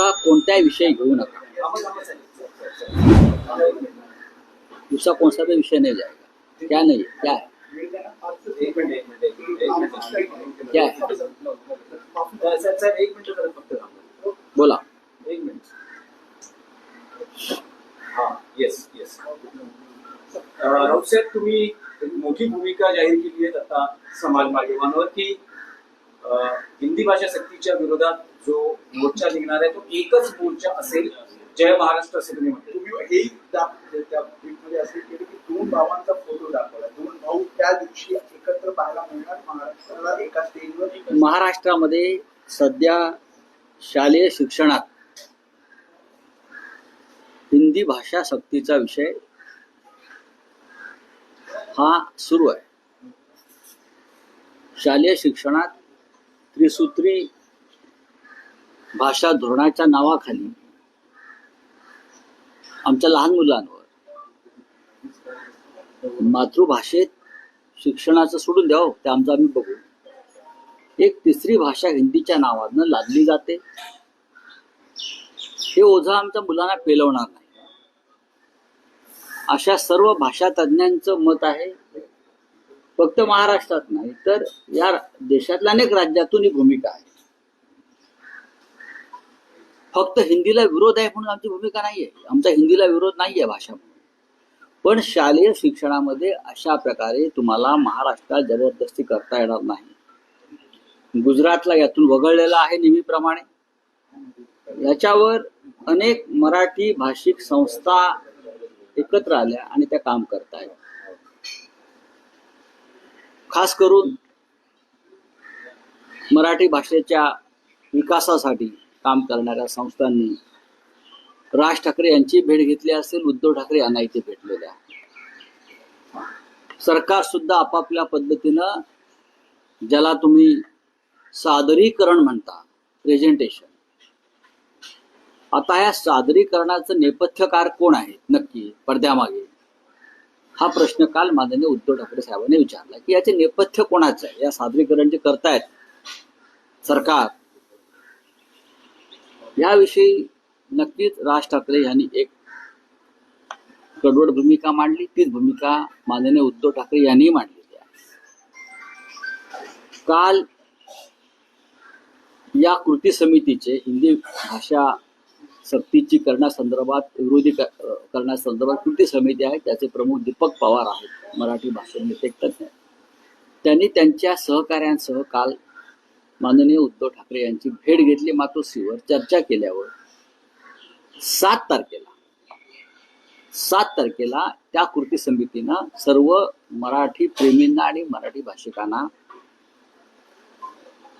दुसरा कोणताही विषय घेऊ नका. दूसरा सा भी विषय नहीं जाएगा क्या नहीं क्या क्या. बोला. राऊत साहेब, तुम्ही मोठी भूमिका जाहीर केली आहे आता समाज माध्यमांवर की हिंदी भाषा सक्तीच्या विरोधात जो मोर्चा निघणार आहे तो एकच मोर्चा असेल जय महाराष्ट्र असे तुम्ही म्हणते. तुम्ही एक दाख- त्या ट्विटमध्ये असे केले की दोन भावांचा फोटो दाखवला. दोन भाऊ त्या दिवशी एकत्र पाहायला मिळणार महाराष्ट्राला एका स्टेजवर महाराष्ट्रामध्ये सध्या शालेय शिक्षणात हिंदी भाषा सक्तीचा विषय हा सुरू आहे. शालेय शिक्षणात त्रिसूत्री भाषा धोरणाच्या नावाखाली आमच्या लहान मुलांवर मातृभाषेत शिक्षणाचं सोडून द्यावं ते आमचं आम्ही बघू. एक तिसरी भाषा हिंदीच्या नावानं लादली जाते. हे ओझा आमच्या मुलांना पेलवणार नाही. अशा सर्व भाषा तज्ज्ञांचं मत आहे. फक्त महाराष्ट्रात नाही तर या देशातल्या अनेक राज्यातून ही भूमिका आहे. फक्त हिंदीला विरोध आहे म्हणून आमची भूमिका नाहीये. आमचा हिंदीला विरोध नाहीये भाषा म्हणून. पण शालेय शिक्षणामध्ये अशा प्रकारे तुम्हाला महाराष्ट्रात जबरदस्ती करता येणार नाही. गुजरातला यातून वगळलेला आहे नेहमीप्रमाणे. याच्यावर अनेक मराठी भाषिक संस्था एकत्र आल्या आणि त्या काम करत आहेत. खास करून मराठी भाषेच्या विकासासाठी काम करणाऱ्या संस्थांनी राज ठाकरे यांची भेट घेतली असेल उद्धव ठाकरे यांना इथे भेटलेल्या सरकार सुद्धा आपापल्या पद्धतीनं ज्याला तुम्ही सादरीकरण म्हणता प्रेझेंटेशन आता या सादरीकरणाचं नेपथ्यकार कोण आहे नक्की पडद्यामागे. हा प्रश्न काल माननीय उद्धव ठाकरे साहेबांनी विचारला की याचे नेपथ्य कोणाचं आहे? या सादरीकरण जे करतायत सरकार याविषयी नक्कीच राज ठाकरे यांनी एक कडवड भूमिका मांडली. तीच भूमिका माननीय उद्धव ठाकरे यांनी मांडलेली आहे. काल या कृती समितीचे हिंदी भाषा सक्तीची करण्यासंदर्भात विरोधी करण्यासंदर्भात कृती समिती आहे. त्याचे प्रमुख दीपक पवार आहेत. मराठी भाषेमध्ये एक तज्ञ त्यांनी त्यांच्या सहकाऱ्यांसह काल माननीय उद्धव ठाकरे यांची भेट घेतली मातोश्रीवर चर्चा केल्यावर सात तारखेला सात तारखेला त्या कृती समितीनं सर्व मराठी प्रेमींना आणि मराठी भाषिकांना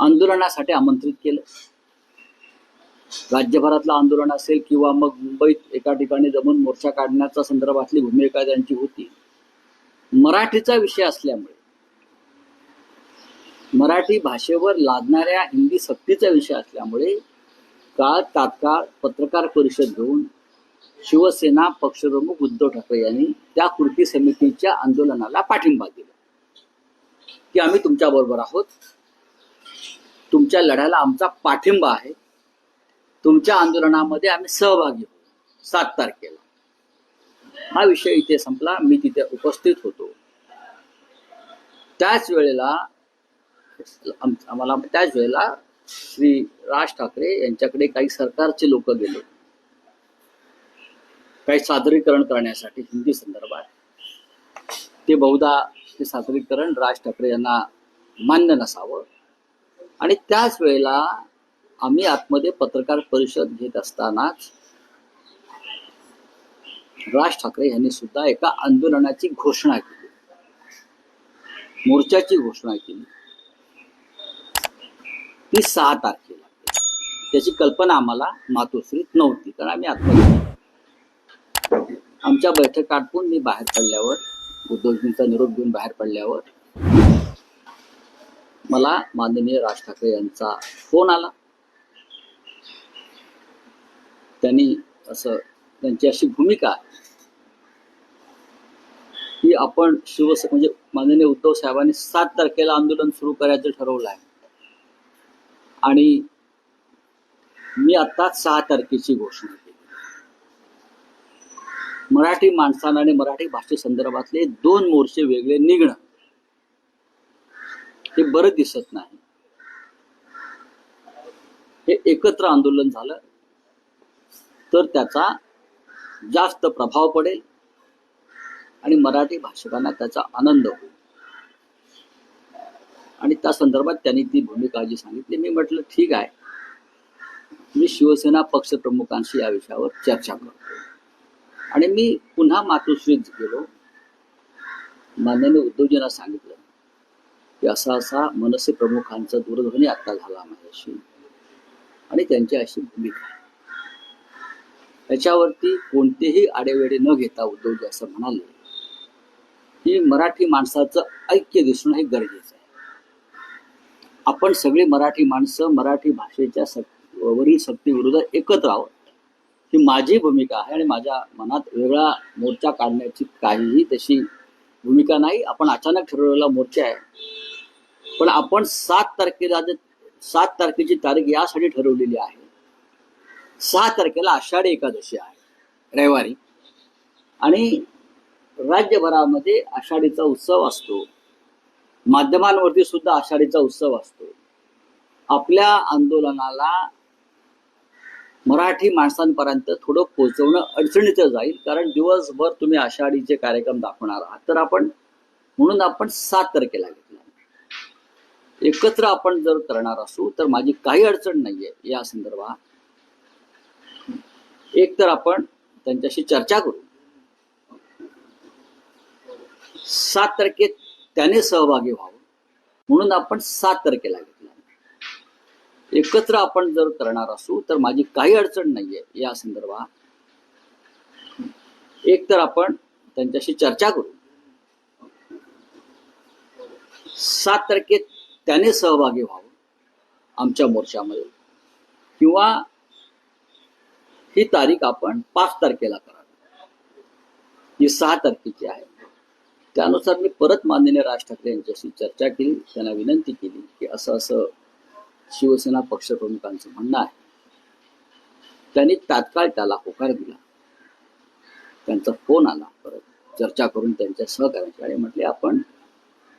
आंदोलनासाठी आमंत्रित केलं. राज्यभरातलं आंदोलन असेल किंवा मग मुंबईत एका ठिकाणी जमून मोर्चा काढण्याच्या संदर्भातली भूमिका त्यांची होती मराठीचा विषय असल्यामुळे मराठी भाषेवर लादणाऱ्या हिंदी सक्तीचा विषय असल्यामुळे काळ तात्काळ पत्रकार परिषद घेऊन शिवसेना पक्षप्रमुख उद्धव ठाकरे यांनी त्या कृती समितीच्या आंदोलनाला पाठिंबा दिला. की आम्ही तुमच्या बरोबर आहोत. तुमच्या लढ्याला आमचा पाठिंबा आहे. तुमच्या आंदोलनामध्ये आम्ही सहभागी होतो सात तारखेला. हा विषय इथे संपला. मी तिथे उपस्थित होतो. त्याच वेळेला आम्हाला त्याच वेळेला श्री राज ठाकरे यांच्याकडे काही सरकारचे लोक गेले. काही सादरीकरण करण्यासाठी हिंदी संदर्भात. ते बहुधा ते सादरीकरण राज ठाकरे यांना मान्य नसावं. आणि त्याच वेळेला आम्ही आतमध्ये पत्रकार परिषद घेत असतानाच राज ठाकरे यांनी सुद्धा एका आंदोलनाची घोषणा केली. मोर्चाची घोषणा केली. ती सहा तारखेला त्याची कल्पना आम्हाला मातोश्रीत नव्हती कारण आम्ही आत्महत्या आमच्या बैठक आटपून मी बाहेर पडल्यावर उद्धवजींचा निरोप घेऊन बाहेर पडल्यावर मला माननीय राज ठाकरे यांचा फोन आला. त्यांनी असं त्यांची अशी भूमिका की आपण शिवसे म्हणजे माननीय उद्धव साहेबांनी सात तारखेला आंदोलन सुरू करायचं ठरवलं आहे. आणि मी आत्ताच सहा तारखेची घोषणा केली. मराठी माणसानं आणि मराठी भाषेसंदर्भातले दोन मोर्चे वेगळे निघणं हे बरं दिसत नाही. हे एकत्र आंदोलन झालं तर त्याचा जास्त प्रभाव पडेल आणि मराठी भाषकांना त्याचा आनंद होईल. आणि त्या संदर्भात त्यांनी ती भूमिका जी सांगितली. मी म्हटलं ठीक आहे. मी शिवसेना पक्षप्रमुखांशी या विषयावर चर्चा करतो. आणि मी पुन्हा मातोश्रीत गेलो. मान्याने उद्धवजींना सांगितलं की असा असा मनसे प्रमुखांचा दूरध्वनी आता झाला माझ्याशी आणि त्यांची अशी भूमिका आहे. त्याच्यावरती कोणतेही आडेवेडे न घेता उद्धवजी असं म्हणाले की मराठी माणसाचं ऐक्य दिसणं हे गरजेचं आहे. आपण सगळी मराठी माणसं मराठी भाषेच्या सक वरील सक्तीविरोधात एकत्र आहोत. ही माझी भूमिका आहे आणि माझ्या मनात वेगळा मोर्चा काढण्याची काहीही तशी भूमिका नाही. आपण अचानक ठरवलेला मोर्चा आहे. पण आपण सात तारखेला सात तारखेची तारीख यासाठी ठरवलेली आहे. सहा तारखेला आषाढी एकादशी आहे रविवारी. आणि राज्यभरामध्ये आषाढीचा उत्सव असतो. माध्यमांवरती सुद्धा आषाढीचा उत्सव असतो. आपल्या आंदोलनाला मराठी माणसांपर्यंत थोडं पोहोचवणं अडचणीचं जाईल कारण दिवसभर तुम्ही आषाढीचे कार्यक्रम दाखवणार आहात. तर आपण म्हणून आपण सात तारखेला घेतला. एकत्र आपण जर करणार असू तर माझी काही अडचण नाहीये या संदर्भात. एक तर आपण त्यांच्याशी चर्चा करू. सात तारखेत त्याने सहभागी व्हावं. म्हणून आपण सात तारखेला घेतला. एकत्र आपण जर करणार असू तर माझी काही अडचण नाहीये या संदर्भात. एक तर आपण त्यांच्याशी चर्चा करू. सात तारखेत त्याने सहभागी व्हावं आमच्या मोर्चामध्ये. किंवा ही तारीख आपण पाच तारखेला करावी. ही सहा तारखेची आहे. त्यानुसार मी परत माननीय राज ठाकरे यांच्याशी चर्चा केली त्यांना विनंती केली की असं असं शिवसेना पक्षप्रमुखांचं म्हणणं आहे. त्यांनी तात्काळ त्याला होकार दिला. त्यांचा फोन आला परत चर्चा करून त्यांच्या सहकार्याची आणि म्हटले आपण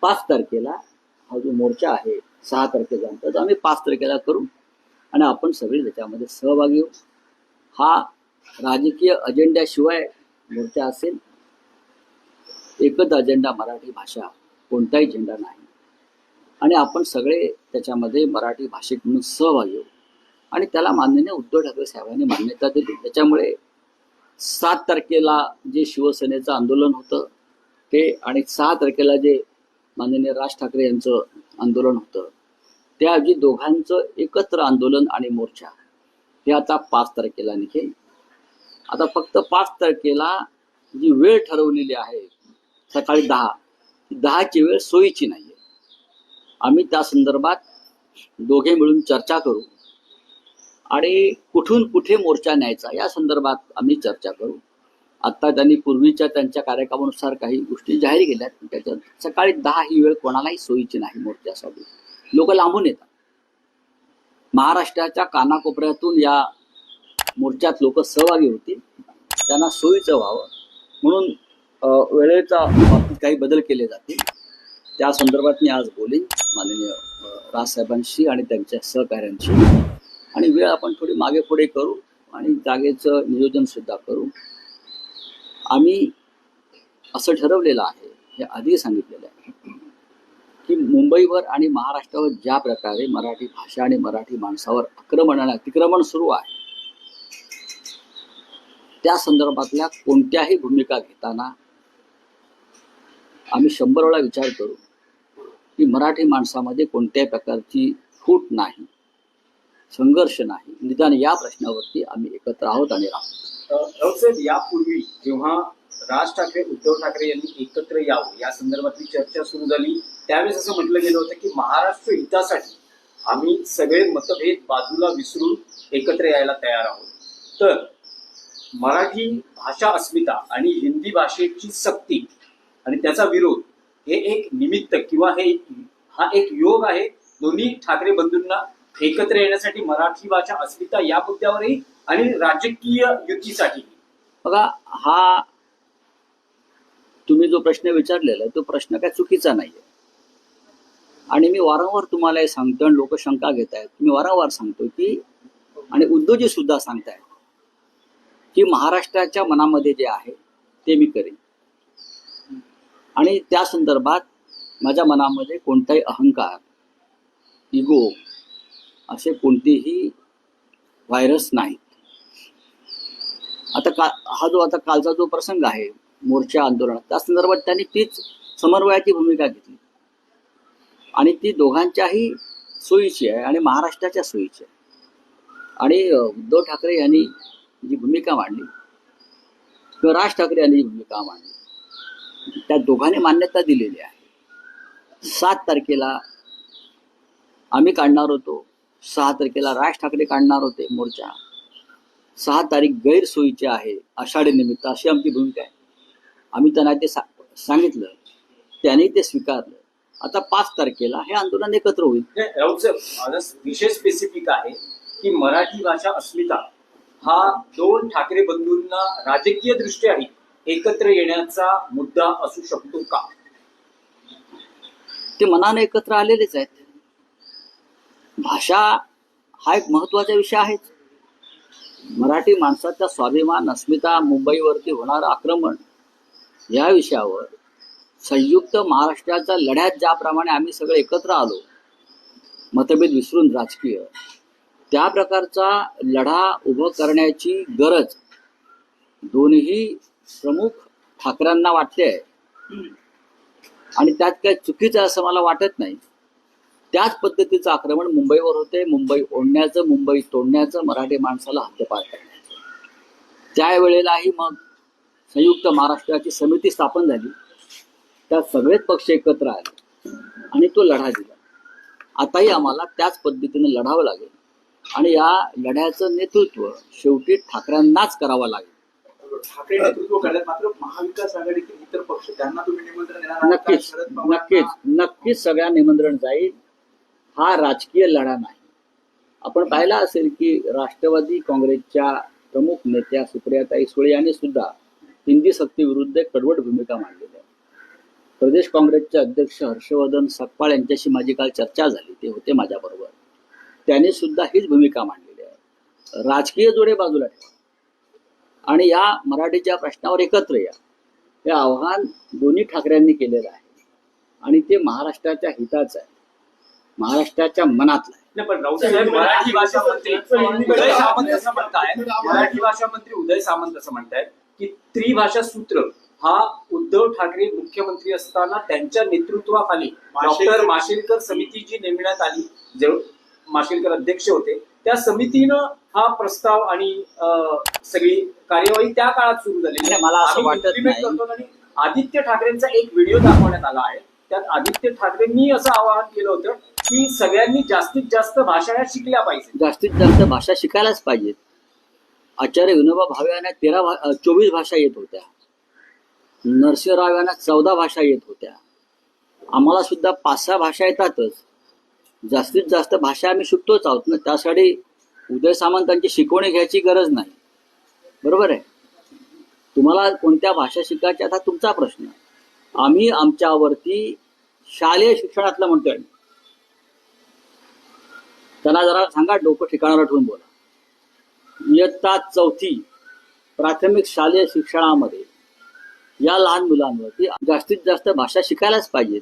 पाच तारखेला हा जो मोर्चा आहे सहा तारखेचा तर आम्ही पाच तारखेला करू आणि आपण सगळे त्याच्यामध्ये सहभागी होऊ. हा राजकीय अजेंड्याशिवाय मोर्चा असेल एकच अजेंडा मराठी भाषा कोणताही झेंडा नाही. आणि आपण सगळे त्याच्यामध्ये मराठी भाषिक म्हणून सहभागी होऊ. आणि त्याला माननीय उद्धव ठाकरे साहेबांनी मान्यता दिली. त्याच्यामुळे सात तारखेला जे शिवसेनेचं आंदोलन होतं ते आणि सहा तारखेला जे माननीय राज ठाकरे यांचं आंदोलन होतं त्याऐवजी दोघांचं एकत्र आंदोलन आणि मोर्चा हे आता पाच तारखेला निघेल. आता फक्त पाच तारखेला जी वेळ ठरवलेली आहे सकाळी दहा. दहाची वेळ सोयीची नाही आहे आम्ही त्या संदर्भात दोघे मिळून चर्चा करू. आणि कुठून कुठे मोर्चा न्यायचा या संदर्भात आम्ही चर्चा करू. आत्ता त्यांनी पूर्वीच्या त्यांच्या कार्यक्रमानुसार काही गोष्टी जाहीर केल्या त्याच्यात सकाळी दहा ही वेळ कोणालाही सोयीची नाही मोर्चासाठी. लोक लांबून येतात. महाराष्ट्राच्या कानाकोपऱ्यातून या मोर्चात लोक सहभागी होतील. त्यांना सोयीचं व्हावं. म्हणून वेळेचा बाबतीत काही बदल केले जातील. त्या संदर्भात मी आज बोलेन माननीय राजसाहेबांशी आणि त्यांच्या सहकाऱ्यांशी. आणि वेळ आपण थोडी मागे पुढे करू आणि जागेचं नियोजन सुद्धा करू. आम्ही असं ठरवलेलं आहे हे आधी सांगितलेलं आहे की मुंबईवर आणि महाराष्ट्रावर ज्या प्रकारे मराठी भाषा आणि मराठी माणसावर आक्रमण आणि अतिक्रमण सुरू आहे त्या संदर्भातल्या कोणत्याही भूमिका घेताना आम्ही शंभर वेळा विचार करू की मराठी माणसामध्ये कोणत्याही प्रकारची फूट नाही संघर्ष नाही निदान या प्रश्नावरती आम्ही एकत्र आहोत आणि राहतो यापूर्वी जेव्हा राज ठाकरे उद्धव ठाकरे यांनी एकत्र यावं या संदर्भातली चर्चा सुरू झाली त्यावेळेस असं म्हटलं गेलं होतं की महाराष्ट्र हितासाठी आम्ही सगळे मतभेद बाजूला विसरून एकत्र यायला तयार आहोत. तर मराठी भाषा अस्मिता आणि हिंदी भाषेची सक्ती आणि त्याचा विरोध हे एक निमित्त किंवा हे हा एक योग आहे. दोन्ही ठाकरे बंधूंना एकत्र येण्यासाठी मराठी भाषा अस्मिता या मुद्द्यावरही आणि राजकीय युतीसाठी. बघा हा तुम्ही जो प्रश्न विचारलेला आहे तो प्रश्न काय चुकीचा नाही आहे आणि मी वारंवार तुम्हाला हे सांगतो आणि लोक शंका घेत आहेत. मी वारंवार सांगतो की आणि उद्योजी सुद्धा सांगतायत की महाराष्ट्राच्या मनामध्ये जे आहे ते मी करेन. आणि त्या संदर्भात माझ्या मनामध्ये कोणताही अहंकार इगो असे कोणतेही व्हायरस नाहीत. आता का हा जो आता कालचा जो प्रसंग आहे मोर्चा आंदोलनात त्या संदर्भात त्यांनी तीच समन्वयाची भूमिका घेतली. आणि ती दोघांच्याही सोयीची आहे आणि महाराष्ट्राच्या सोयीची आहे. आणि उद्धव ठाकरे यांनी जी भूमिका मांडली किंवा राज ठाकरे यांनी जी भूमिका मांडली त्या दोघांनी मान्यता दिलेली आहे. सात तारखेला आम्ही काढणार होतो. सहा तारखेला राज ठाकरे काढणार होते मोर्चा. सहा तारीख गैरसोयीची आहे आषाढी निमित्त अशी आमची भूमिका आहे. आम्ही त्यांना ते सा सांगितलं. त्यांनी ते स्वीकारलं. आता पाच तारखेला हे आंदोलन एकत्र होईल. विशेष विषय स्पेसिफिक आहे की मराठी भाषा अस्मिता हा दोन ठाकरे बंधूंना राजकीय दृष्ट्याही एकत्र येण्याचा मुद्दा असू शकतो का? ते मनाने एकत्र आलेलेच आहेत. भाषा हा एक महत्त्वाचा विषय आहेच. मराठी माणसाचा स्वाभिमान अस्मिता मुंबईवरती होणारं आक्रमण या विषयावर संयुक्त महाराष्ट्राच्या लढ्यात ज्याप्रमाणे आम्ही सगळे एकत्र आलो मतभेद विसरून राजकीय त्या प्रकारचा लढा उभं करण्याची गरज दोन्ही प्रमुख ठाकरांना वाटले आहे. आणि त्यात काही चुकीचं आहे असं मला वाटत नाही. त्याच पद्धतीचं आक्रमण मुंबईवर होते. मुंबई ओढण्याचं मुंबई तोडण्याचं मराठी माणसाला हद्दपार करण्याचं. त्यावेळेलाही मग संयुक्त महाराष्ट्राची समिती स्थापन झाली. त्यात सगळेच पक्ष एकत्र आले. आणि तो लढा दिला. आताही आम्हाला त्याच पद्धतीने लढावं लागेल. आणि या लढ्याचं नेतृत्व शेवटी ठाकरेंनाच करावं लागेल. ठाकरे नेतृत्व करतात मात्र महाविकास आघाडीतील इतर पक्ष त्यांना तुम्ही निमंत्रण देणार? नक्कीच नक्कीच नक्कीच सगळ्या निमंत्रण जाईल. हा राजकीय लढा नाही. आपण पाहिला असेल की राष्ट्रवादी काँग्रेसच्या प्रमुख नेत्या सुप्रियाताई सुळे यांनी सुद्धा हिंदी सक्तीविरुद्ध एक कडवट भूमिका मांडलेली आहे. प्रदेश काँग्रेसचे अध्यक्ष हर्षवर्धन सकपाळ यांच्याशी माझी काल चर्चा झाली ते होते माझ्याबरोबर. त्यांनी सुद्धा हीच भूमिका मांडलेली आहे. राजकीय जोडे बाजूला ठेवा. आणि या मराठीच्या प्रश्नावर एकत्र या. हे आव्हान दोन्ही ठाकरेंनी केलेलं आहे. आणि ते महाराष्ट्राच्या हिताचं आहे. महाराष्ट्राच्या मनातलं आहे. पण मराठी भाषा मंत्री उदय सामंत असं म्हणतायत मराठी भाषा मंत्री उदय सामंत असं म्हणतायत की त्रिभाषा सूत्र हा उद्धव ठाकरे मुख्यमंत्री असताना त्यांच्या नेतृत्वाखाली डॉक्टर माशेलकर समिती जी नेमण्यात आली. जे माशेलकर अध्यक्ष होते त्या समितीनं हा प्रस्ताव आणि सगळी कार्यवाही त्या काळात सुरू झाली. नाही, मला असं वाटत नाही. आदित्य ठाकरेंचा एक व्हिडिओ दाखवण्यात आला आहे. त्यात आदित्य ठाकरेंनी असं आवाहन केलं होतं की सगळ्यांनी जास्तीत जास्त भाषा या शिकल्या पाहिजे जास्तीत जास्त भाषा शिकायलाच पाहिजेत. आचार्य विनोबा भावे यांना तेरा भा चोवीस भाषा येत होत्या. नरसिंहराव यांना चौदा भाषा येत होत्या. आम्हाला सुद्धा पाच सहा भाषा येतातच. जास्तीत जास्त भाषा आम्ही शिकतोच आहोत ना त्यासाठी उदय सामंतांची शिकवणी घ्यायची गरज नाही. बरोबर आहे? तुम्हाला कोणत्या भाषा शिकायच्या हा तुमचा प्रश्न आम्ही आमच्यावरती शालेय शिक्षणातलं म्हणतोय त्यांना जरा सांगा डोकं ठिकाणावर ठेवून बोला. इयत्ता चौथी प्राथमिक शालेय शिक्षणामध्ये या लहान मुलांवरती जास्तीत जास्त भाषा शिकायलाच पाहिजेत.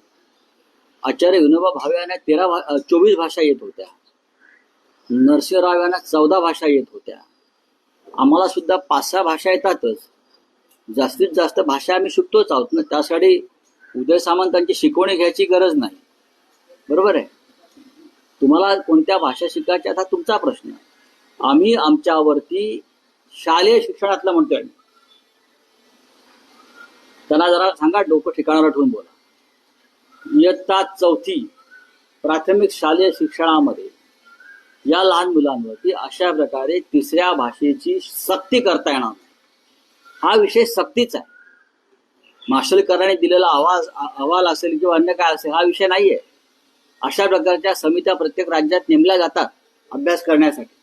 आचार्य विनोबा भावे यांना तेरा भा चोवीस भाषा येत होत्या. नरसिंहराव यांना चौदा भाषा येत होत्या. आम्हाला सुद्धा पाच सहा भाषा येतातच. जास्तीत जास्त भाषा आम्ही शिकतोच आहोत ना त्यासाठी उदय सामंतांची शिकवणी घ्यायची गरज नाही. बरोबर आहे? तुम्हाला कोणत्या भाषा शिकायच्या हा तुमचा प्रश्न आम्ही आमच्यावरती शालेय शिक्षणातलं म्हणतोय त्यांना जरा सांगा डोकं ठिकाणावर ठेवून बोला. इयत्ता चौथी प्राथमिक शालेय शिक्षणामध्ये या लहान मुलांवरती अशा प्रकारे तिसऱ्या भाषेची सक्ती करता येणार हा विषय सक्तीचा आहे. माशेलकरांनी दिलेला आवाज अहवाल असेल किंवा अन्य काय असेल हा विषय नाहीये. अशा प्रकारच्या समित्या प्रत्येक राज्यात नेमल्या जातात अभ्यास करण्यासाठी.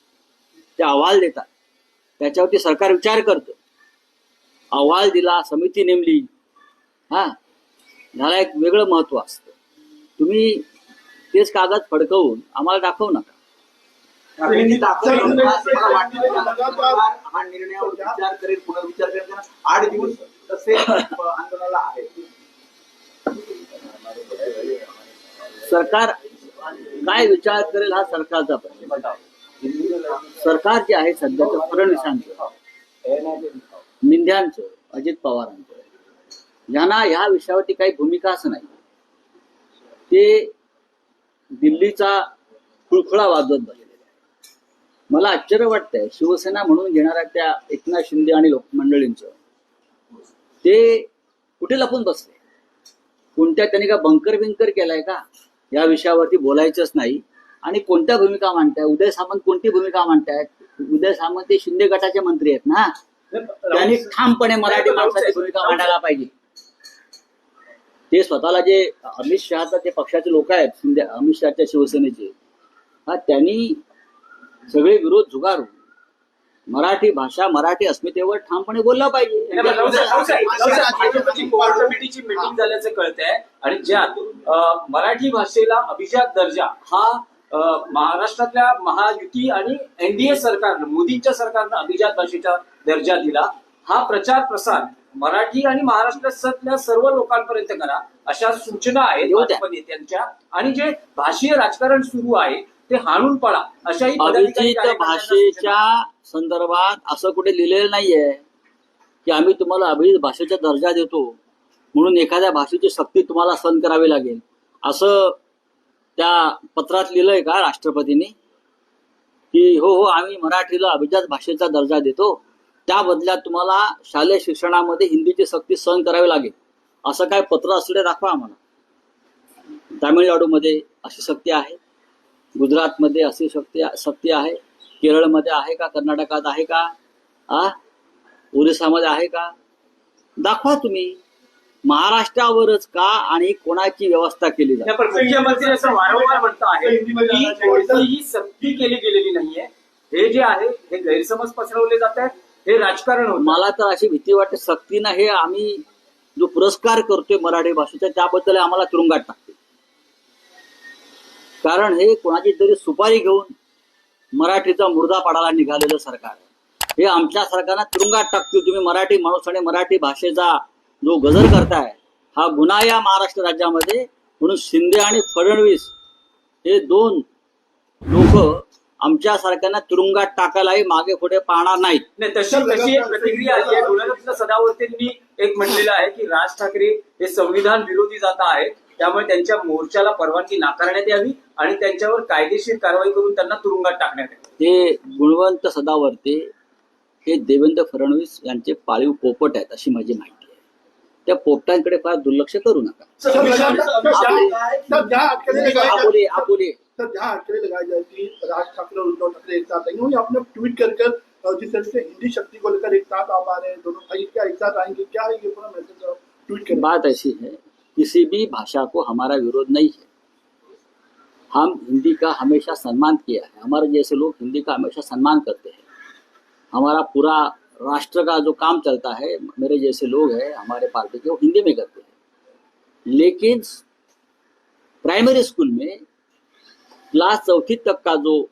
ते अहवाल देतात. त्याच्यावरती सरकार विचार करतो. अहवाल दिला समिती नेमली. हा? ह्याला एक वेगळं महत्त्व असतं. तुम्ही तेच कागद फडकवून आम्हाला दाखवू नका. हा निर्णयावर विचार करेल पुनर्विचार करेल. कारण आठ दिवस तसे आंदोलनाला आहे सरकार काय विचार करेल हा सरकारचा प्रश्न सरकार जे आहे सध्याचं फडणवीसांचं मिंध्यांचं अजित पवारांचं यांना ह्या विषयावरती काही भूमिकाच नाही. ते दिल्लीचा खुळखुळा वाजवत बसलेले आहे मला आश्चर्य वाटतंय शिवसेना म्हणून घेणाऱ्या त्या एकनाथ शिंदे आणि लोक मंडळींचं ते कुठे लपून बसले? कोणत्या त्यांनी का बंकर बिंकर केलाय का? या विषयावरती बोलायचंच नाही. आणि कोणत्या भूमिका मांडताय? उदय सामंत कोणती भूमिका मांडतायत उदय सामंत ते शिंदे गटाचे मंत्री आहेत ना? त्यांनी ठामपणे मराठी माणसाची भूमिका मांडायला पाहिजे. ते स्वतःला जे अमित शहाचा ते पक्षाचे लोक आहेत शिंदे अमित शहाच्या शिवसेनेचे हा त्यांनी सगळे विरोध झुगारून मराठी भाषा मराठी अस्मितेवर ठामपणे बोलला पाहिजे. कमिटीची मिटिंग झाल्याचं कळतंय. आणि ज्यात मराठी भाषेला अभिजात दर्जा हा महाराष्ट्रातल्या महायुती आणि एनडीए सरकारनं मोदींच्या सरकारनं अभिजात भाषेचा दर्जा दिला. हा प्रचार प्रसार मराठी आणि महाराष्ट्रातल्या सर्व लोकांपर्यंत करा अशा सूचना आहेत नेत्यांच्या. आणि जे भाषीय राजकारण सुरू आहे ते हाणून पडा. अशाही अभिजित भाषेच्या संदर्भात असं कुठे लिहिलेलं नाहीये की आम्ही तुम्हाला अभिजित भाषेचा दर्जा देतो म्हणून एखाद्या भाषेची सक्ती तुम्हाला सहन करावी लागेल. असं त्या पत्रात लिहिलंय का राष्ट्रपतींनी? की हो हो आम्ही मराठीला अभिजात भाषेचा दर्जा देतो. त्या बदल्यात तुम्हाला शालेय शिक्षणामध्ये हिंदीची सक्ती सहन करावी लागेल. असं काय पत्र असले दाखवा आम्हाला. तामिळनाडूमध्ये अशी सक्ती आहे? गुजरातमध्ये अशी शक्ती सक्ती आहे? केरळमध्ये आहे का? कर्नाटकात आहे का? आ? ओरिसामध्ये आहे का? दाखवा तुम्ही. महाराष्ट्रावरच का आणि कोणाची व्यवस्था केली जाते? नाही, पण मुख्यमंत्री असं वारंवार म्हणत आहे की कोणतीही सक्ती केली गेलेली नाहीये. हे जे आहे हे गैरसमज पसरवले जात आहेत. हे राजकारण मला तर अशी भीती वाटते सक्तीनं हे आम्ही जो पुरस्कार करतोय मराठी भाषेचा त्याबद्दल आम्हाला तुरुंगात कारण हे कोणाची तरी सुपारी घेऊन मराठीचा मुर्दा पाडायला निघालेलं सरकार हे आमच्या सरकारनं तुरुंगात टाकतील तुम्ही मराठी माणूस आणि मराठी भाषेचा जो गजर करताय हा गुन्हा या महाराष्ट्र राज्यामध्ये. म्हणून शिंदे आणि फडणवीस हे दोन लोक आमच्या सरकारला तुरुंगात टाकायलाही मागे पुढे पाहणार नाहीत. नाही तशी एक प्रतिक्रिया आली आहे गुणरत्न एक म्हणलेलं आहे की राज ठाकरे हे संविधान विरोधी जाता आहेत. त्यामुळे त्यांच्या मोर्चाला परवानगी नाकारण्यात यावी आणि त्यांच्यावर कायदेशीर कारवाई करून त्यांना तुरुंगात टाकण्यात यावे. ते गुणवंत सदावर्ते हे देवेंद्र फडणवीस यांचे पाळीव पोपट आहेत अशी माझी माहिती आहे. त्या पोपटांकडे फार दुर्लक्ष करू नका. राज ठाकरे और उद्धव ठाकरे एक साथ आएंगे वही आपने ट्वीट कर कर अ, जिस तरह से हिंदी शक्ति को लेकर एक साथ आ पा रहे हैं. दोनों भाई क्या एक साथ आएंगे? क्या है ये पूरा मैसेज ट्वीट करें. बात ऐसी है किसी भी भाषा को हमारा विरोध नहीं है। हम हिंदी का हमेशा सम्मान किया है। हमारे जैसे लोग हिंदी का हमेशा सम्मान करते हैं। हमारा पूरा राष्ट्र का जो काम चलता है, मेरे जैसे लोग हैं, हमारे पार्टी के, वो हिंदी में करते हैं। लेकिन प्राइमरी स्कूल में क्लास चौथी तक का जो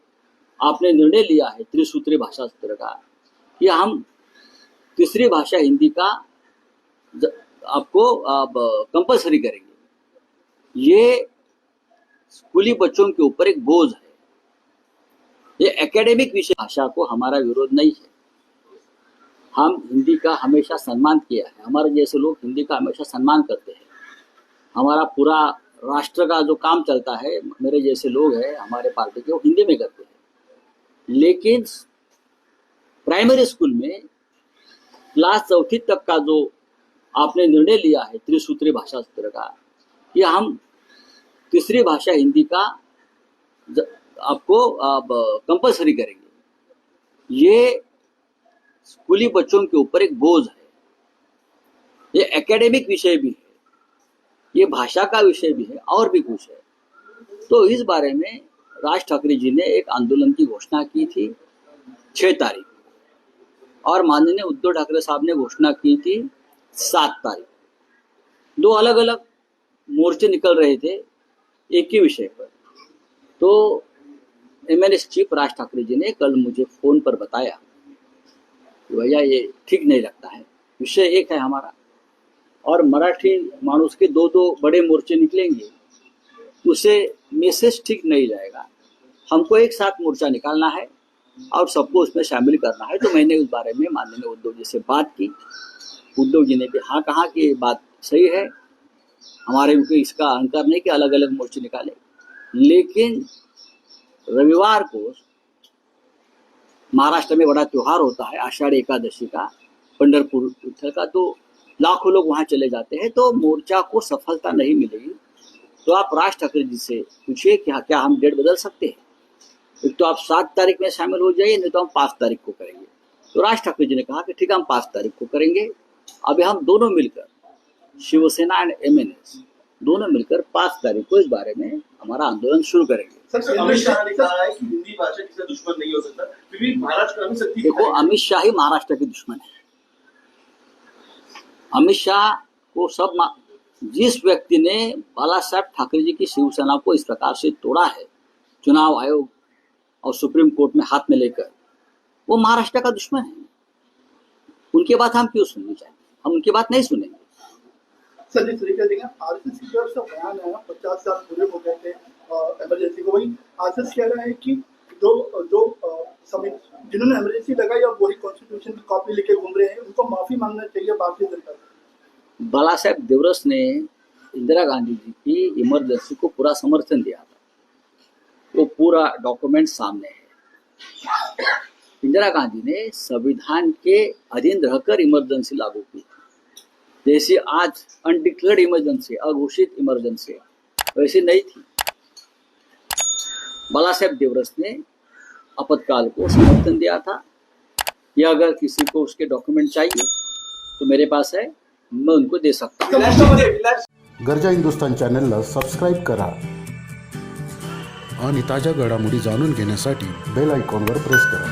आपने निर्णय लिया है, त्रिसूत्री भाषा सूत्र का, कि हम तीसरी भाषा हिंदी का आपको अब कंपलसरी करेंगे। ये स्कूली बच्चों के ऊपर एक बोझ है। ये एकेडमिक विषय भाषा को हमारा विरोध नहीं है। हम हिंदी का हमेशा सम्मान किया है। हमारे जैसे लोग हिंदी का हमेशा सम्मान करते हैं। हमारा पूरा राष्ट्र का जो काम चलता है, मेरे जैसे लोग हैं, हमारे पार्टी के, वो हिंदी में करते हैं। लेकिन प्राइमरी स्कूल में क्लास चौथी तक का जो आपने निर्णय लिया है, त्रिसूत्री भाषा सूत्र का, कि हम तीसरी भाषा हिंदी का आपको अब कंपलसरी करेंगे। ये स्कूली बच्चों के ऊपर एक बोझ है। ये एकेडमिक विषय भी है, ये भाषा का विषय भी है, और भी कुछ है। तो इस बारे में राज ठाकरे जी ने एक आंदोलन की घोषणा की थी, छह तारीख और माननीय उद्धव ठाकरे साहब ने घोषणा की थी सात तारीख दो अलग अलग मोर्चे निकल रहे थे, एक ही विषय पर। तो एमएनएस चीफ राज ठाकरे जी ने कल मुझे फ़ोन पर बताया कि भैया, ये ठीक नहीं लगता है। विषय एक है हमारा। और मराठी मानुस के दो दो बड़े मोर्चे निकलेंगे, उसे मैसेज ठीक नहीं जाएगा। हमको एक साथ मोर्चा निकालना है और सबको उसमें शामिल करना है। तो मैंने उस बारे में माननीय उद्धव जी से बात की। उद्धव जी ने भी हाँ कहा कि बात सही है। हमारे को इसका अहंकार नहीं कि अलग अलग मोर्चे निकाले। लेकिन रविवार को महाराष्ट्र में बड़ा त्योहार होता है आषाढ़ एकादशी का पंडरपुर विठल का तो लाखों लोग वहाँ चले जाते हैं तो मोर्चा को सफलता नहीं मिलेगी। तो आप राज ठाकरे जी से पूछिए कि हाँ, क्या हम डेट बदल सकते हैं? एक तो आप सात तारीख में शामिल हो जाइए नहीं तो हम पाँच तारीख को करेंगे। तो राज ठाकरे जी ने कहा कि ठीक है हम पाँच तारीख को करेंगे। अभी हम दोनों मिलकर शिवसेना एंड एमएनएस दोनों मिलकर पाँच तारीख को इस बारे में हमारा आंदोलन शुरू करेंगे। देखो अमित शाह ही महाराष्ट्र के दुश्मन है। अमित शाह को सब जिस व्यक्ति ने बाला साहब ठाकरे जी की शिवसेना को इस प्रकार से तोड़ा है चुनाव आयोग और सुप्रीम कोर्ट में हाथ में लेकर वो महाराष्ट्र का दुश्मन है। उनकी बात हम क्यों सुननी चाहिए हम उनकी बात नहीं सुनेंगे। सर जिस तरीके से आरएसएस की तरफ़ से बयान है पचास साल पूरे हो गए थे इमरजेंसी को। वही आरएसएस कह रहा है कि जो जो जिन्होंने इमरजेंसी लगाई और वही कॉन्स्टिट्यूशन की कॉपी लेके घूम रहे हैं उनको माफ़ी मांगना चाहिए भारतीय जनता बाला साहेब देवरस ने इंदिरा गांधी जी की इमरजेंसी को पूरा समर्थन दिया था। वो पूरा डॉक्यूमेंट सामने है। इंदिरा गांधी ने संविधान के अधीन रहकर इमरजेंसी लागू की जैसी आज अनडिक्लेयर्ड इमरजेंसी अघोषित इमरजेंसी वैसी नहीं थी। बाला साहेब देवरस ने आपातकाल को समर्थन दिया था। या अगर किसी को उसके डॉक्यूमेंट चाहिए तो मेरे पास है मैं उनको दे सकता हूँ। गरजा हिंदुस्तान चॅनलला सबस्क्राईब करा आणि ताज्या घडामोडी जाणून घेण्यासाठी बेल आयकॉनवर प्रेस करा।